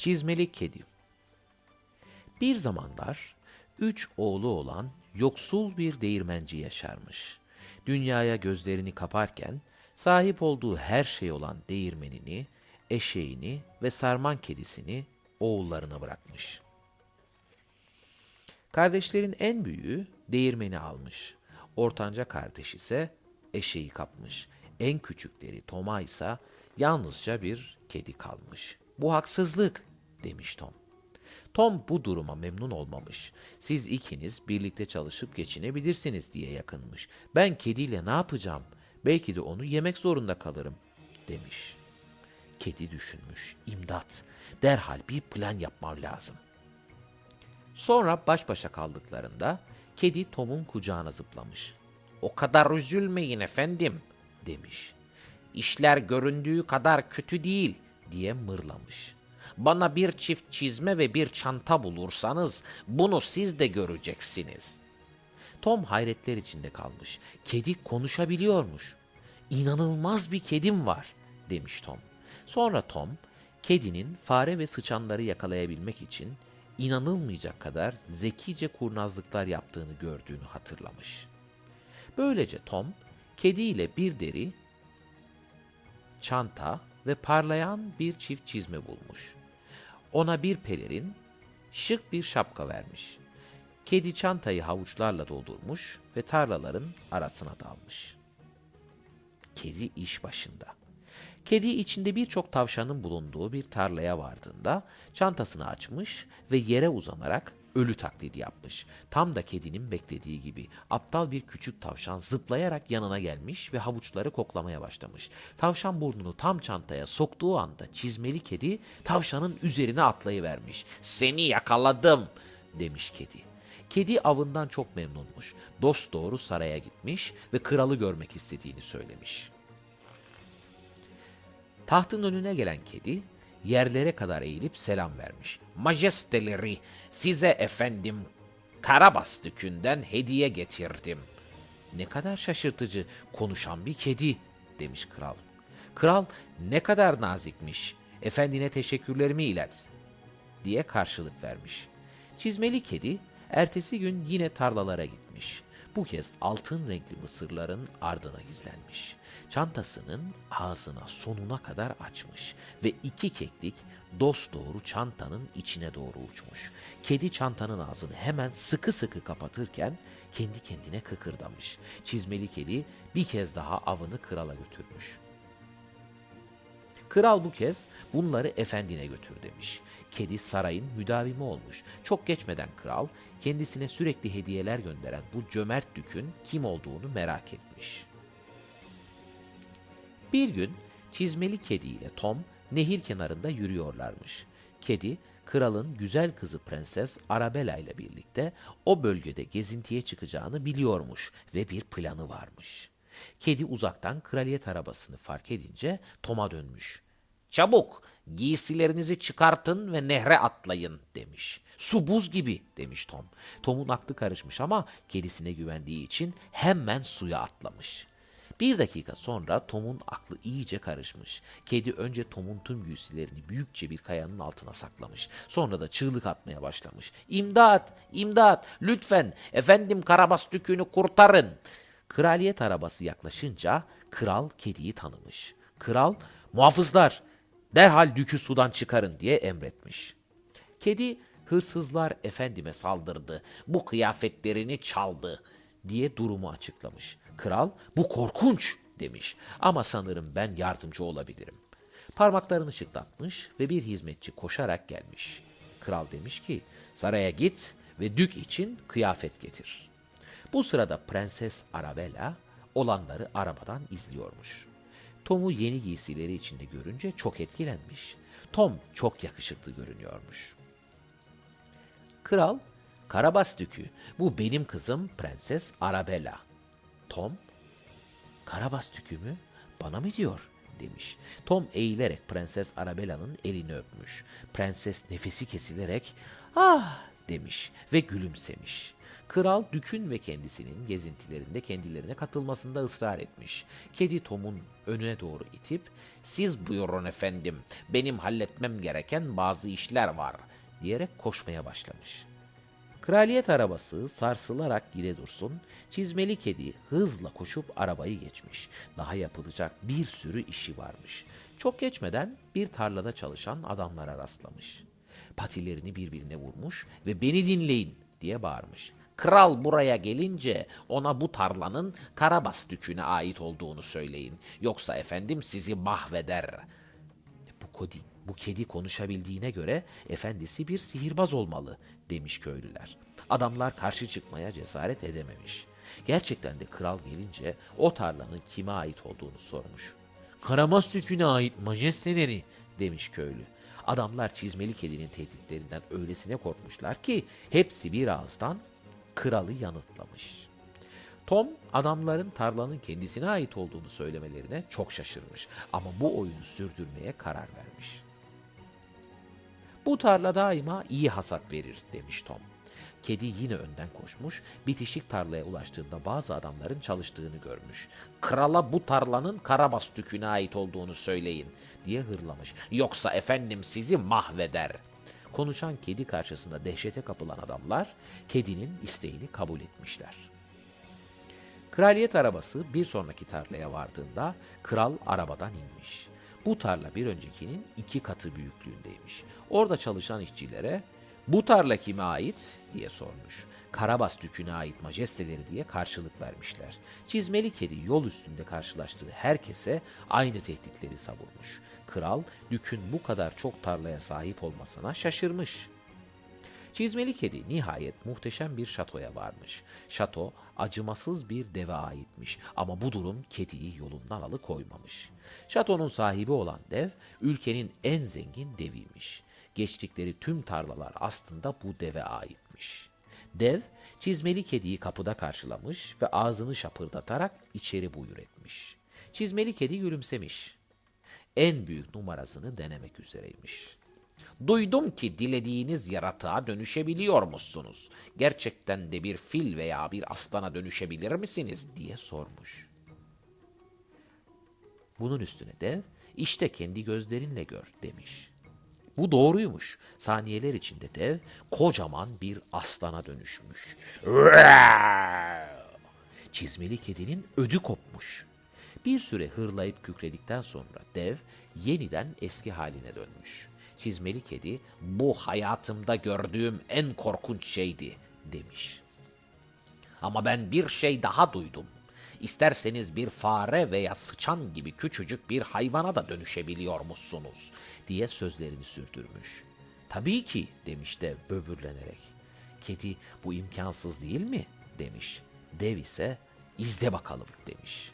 Çizmeli Kedi Bir zamanlar üç oğlu olan yoksul bir değirmenci yaşarmış. Dünyaya gözlerini kaparken sahip olduğu her şey olan değirmenini, eşeğini ve sarman kedisini oğullarına bırakmış. Kardeşlerin en büyüğü değirmeni almış. Ortanca kardeş ise eşeği kapmış. En küçükleri Tom'a ise yalnızca bir kedi kalmış. Bu haksızlık demiş Tom. Tom bu duruma memnun olmamış. Siz ikiniz birlikte çalışıp geçinebilirsiniz diye yakınmış. Ben kediyle ne yapacağım? Belki de onu yemek zorunda kalırım demiş. Kedi düşünmüş. İmdat. Derhal bir plan yapmam lazım. Sonra baş başa kaldıklarında kedi Tom'un kucağına zıplamış. O kadar üzülmeyin efendim demiş. İşler göründüğü kadar kötü değil diye mırlamış. Bana bir çift çizme ve bir çanta bulursanız bunu siz de göreceksiniz. Tom hayretler içinde kalmış. Kedi konuşabiliyormuş. İnanılmaz bir kedim var demiş Tom. Sonra Tom kedinin fare ve sıçanları yakalayabilmek için inanılmayacak kadar zekice kurnazlıklar yaptığını gördüğünü hatırlamış. Böylece Tom kediyle bir deri, çanta ve parlayan bir çift çizme bulmuş. Ona bir pelerin, şık bir şapka vermiş. Kedi çantayı havuçlarla doldurmuş ve tarlaların arasına dalmış. Kedi iş başında. Kedi içinde birçok tavşanın bulunduğu bir tarlaya vardığında çantasını açmış ve yere uzanarak ölü taklidi yapmış. Tam da kedinin beklediği gibi aptal bir küçük tavşan zıplayarak yanına gelmiş ve havuçları koklamaya başlamış. Tavşan burnunu tam çantaya soktuğu anda çizmeli kedi tavşanın üzerine atlayıvermiş. Seni yakaladım demiş kedi. Kedi avından çok memnunmuş. Dost doğru saraya gitmiş ve kralı görmek istediğini söylemiş. Tahtın önüne gelen kedi yerlere kadar eğilip selam vermiş. Majesteleri size efendim Karabas dükünden hediye getirdim. Ne kadar şaşırtıcı konuşan bir kedi demiş kral. Kral ne kadar nazikmiş. Efendine teşekkürlerimi ilet diye karşılık vermiş. Çizmeli kedi ertesi gün yine tarlalara gitmiş. Bu kez altın renkli mısırların ardına gizlenmiş. Çantasının ağzına sonuna kadar açmış ve iki keklik dosdoğru çantanın içine doğru uçmuş. Kedi çantanın ağzını hemen sıkı sıkı kapatırken kendi kendine kıkırdamış. Çizmeli kedi bir kez daha avını krala götürmüş. Kral bu kez bunları efendine götür demiş. Kedi sarayın müdavimi olmuş. Çok geçmeden kral kendisine sürekli hediyeler gönderen bu cömert dükün kim olduğunu merak etmiş. Bir gün çizmeli kedi ile Tom nehir kenarında yürüyorlarmış. Kedi, kralın güzel kızı prenses Arabella ile birlikte o bölgede gezintiye çıkacağını biliyormuş ve bir planı varmış. Kedi uzaktan kraliyet arabasını fark edince Tom'a dönmüş. Çabuk giysilerinizi çıkartın ve nehre atlayın demiş. Su buz gibi demiş Tom. Tom'un aklı karışmış ama kedisine güvendiği için hemen suya atlamış. Bir dakika sonra Tom'un aklı iyice karışmış. Kedi önce Tom'un tüm giysilerini büyükçe bir kayanın altına saklamış. Sonra da çığlık atmaya başlamış. İmdat, imdat, lütfen efendim Karabas dükünü kurtarın. Kraliyet arabası yaklaşınca kral kediyi tanımış. Kral, muhafızlar derhal dükü sudan çıkarın diye emretmiş. Kedi, hırsızlar efendime saldırdı, bu kıyafetlerini çaldı diye durumu açıklamış. Kral, bu korkunç demiş ama sanırım ben yardımcı olabilirim. Parmaklarını çıtlatmış ve bir hizmetçi koşarak gelmiş. Kral demiş ki, saraya git ve dük için kıyafet getir. Bu sırada Prenses Arabella olanları arabadan izliyormuş. Tom'u yeni giysileri içinde görünce çok etkilenmiş. Tom çok yakışıklı görünüyormuş. Kral, Karabas Dükü, bu benim kızım Prenses Arabella. Tom, Karabas Dükü mü? Bana mı diyor? demiş. Tom eğilerek Prenses Arabella'nın elini öpmüş. Prenses nefesi kesilerek ah demiş ve gülümsemiş. Kral Dük'ün ve kendisinin gezintilerinde kendilerine katılmasında ısrar etmiş. Kedi Tom'un önüne doğru itip "Siz buyurun efendim. Benim halletmem gereken bazı işler var." diyerek koşmaya başlamış. Kraliyet arabası sarsılarak gide dursun, çizmeli kedi hızla koşup arabayı geçmiş. Daha yapılacak bir sürü işi varmış. Çok geçmeden bir tarlada çalışan adamlara rastlamış. Patilerini birbirine vurmuş ve beni dinleyin diye bağırmış. Kral buraya gelince ona bu tarlanın Karabas düküne ait olduğunu söyleyin. Yoksa efendim sizi mahveder. Bu kodi, bu kedi konuşabildiğine göre efendisi bir sihirbaz olmalı demiş köylüler. Adamlar karşı çıkmaya cesaret edememiş. Gerçekten de kral gelince o tarlanın kime ait olduğunu sormuş. Karamas düküne ait majesteleri demiş köylü. Adamlar çizmeli kedinin tehditlerinden öylesine korkmuşlar ki hepsi bir ağızdan kralı yanıtlamış. Tom adamların tarlanın kendisine ait olduğunu söylemelerine çok şaşırmış ama bu oyunu sürdürmeye karar vermiş. Bu tarla daima iyi hasat verir demiş Tom. Kedi yine önden koşmuş, bitişik tarlaya ulaştığında bazı adamların çalıştığını görmüş. Krala bu tarlanın Karabas tüküne ait olduğunu söyleyin diye hırlamış. Yoksa efendim sizi mahveder. Konuşan kedi karşısında dehşete kapılan adamlar kedinin isteğini kabul etmişler. Kraliyet arabası bir sonraki tarlaya vardığında kral arabadan inmiş. Bu tarla bir öncekinin iki katı büyüklüğündeymiş. Orada çalışan işçilere bu tarla kime ait diye sormuş. Karabas düküne ait majesteleri diye karşılık vermişler. Çizmeli kedi yol üstünde karşılaştığı herkese aynı tehditleri savurmuş. Kral dükün bu kadar çok tarlaya sahip olmasına şaşırmış. Çizmeli kedi nihayet muhteşem bir şatoya varmış. Şato acımasız bir deve aitmiş ama bu durum kediyi yolundan alıkoymamış. Şatonun sahibi olan dev ülkenin en zengin deviymiş. Geçtikleri tüm tarlalar aslında bu deve aitmiş. Dev çizmeli kediyi kapıda karşılamış ve ağzını şapırdatarak içeri buyur etmiş. Çizmeli kedi gülümsemiş. En büyük numarasını denemek üzereymiş. Duydum ki dilediğiniz yaratığa dönüşebiliyor musunuz? Gerçekten de bir fil veya bir aslana dönüşebilir misiniz diye sormuş. Bunun üstüne dev işte kendi gözlerinle gör demiş. Bu doğruymuş. Saniyeler içinde dev kocaman bir aslana dönüşmüş. Çizmeli kedinin ödü kopmuş. Bir süre hırlayıp kükredikten sonra dev yeniden eski haline dönmüş. Çizmeli kedi bu hayatımda gördüğüm en korkunç şeydi demiş. Ama ben bir şey daha duydum. İsterseniz bir fare veya sıçan gibi küçücük bir hayvana da dönüşebiliyormuşsunuz diye sözlerini sürdürmüş. Tabii ki demiş dev böbürlenerek. Kedi bu imkansız değil mi demiş. Dev ise izle bakalım demiş.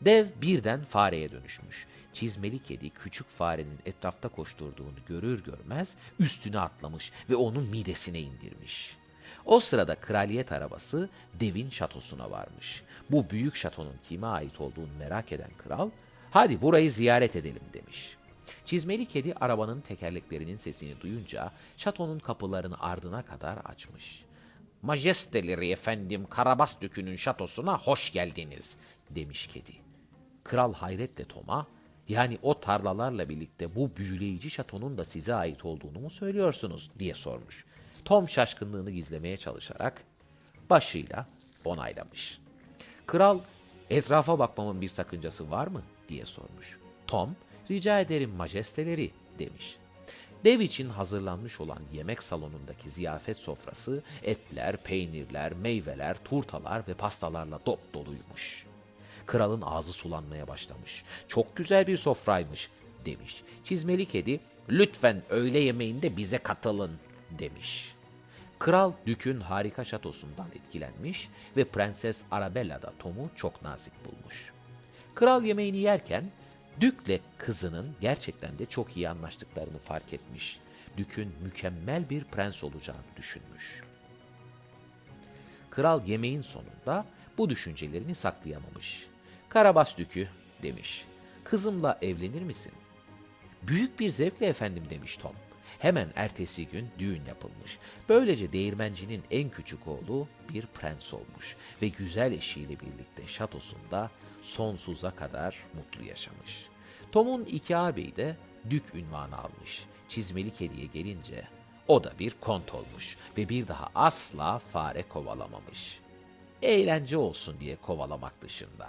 Dev birden fareye dönüşmüş. Çizmeli kedi küçük farenin etrafta koşturduğunu görür görmez üstüne atlamış ve onun midesine indirmiş. O sırada kraliyet arabası devin şatosuna varmış. Bu büyük şatonun kime ait olduğunu merak eden kral, hadi burayı ziyaret edelim demiş. Çizmeli kedi arabanın tekerleklerinin sesini duyunca şatonun kapılarını ardına kadar açmış. Majesteleri efendim Karabas Dükü'nün şatosuna hoş geldiniz demiş kedi. Kral hayretle Tom'a yani o tarlalarla birlikte bu büyüleyici şatonun da size ait olduğunu mu söylüyorsunuz diye sormuş. Tom şaşkınlığını gizlemeye çalışarak başıyla onaylamış. Kral etrafa bakmamın bir sakıncası var mı diye sormuş. Tom rica ederim majesteleri demiş. Dev için hazırlanmış olan yemek salonundaki ziyafet sofrası etler, peynirler, meyveler, turtalar ve pastalarla dop doluymuş. Kralın ağzı sulanmaya başlamış. Çok güzel bir sofraymış demiş. Çizmeli kedi lütfen öğle yemeğinde bize katılın demiş. Kral Dük'ün harika şatosundan etkilenmiş ve Prenses Arabella da Tom'u çok nazik bulmuş. Kral yemeğini yerken Dük'le kızının gerçekten de çok iyi anlaştıklarını fark etmiş. Dük'ün mükemmel bir prens olacağını düşünmüş. Kral yemeğin sonunda bu düşüncelerini saklayamamış. Karabas Dükü demiş. Kızımla evlenir misin? Büyük bir zevkle efendim demiş Tom. Hemen ertesi gün düğün yapılmış. Böylece değirmencinin en küçük oğlu bir prens olmuş ve güzel eşiyle birlikte şatosunda sonsuza kadar mutlu yaşamış. Tom'un iki ağabeyi de dük ünvanı almış. Çizmeli kediye gelince o da bir kont olmuş ve bir daha asla fare kovalamamış. Eğlence olsun diye kovalamak dışında.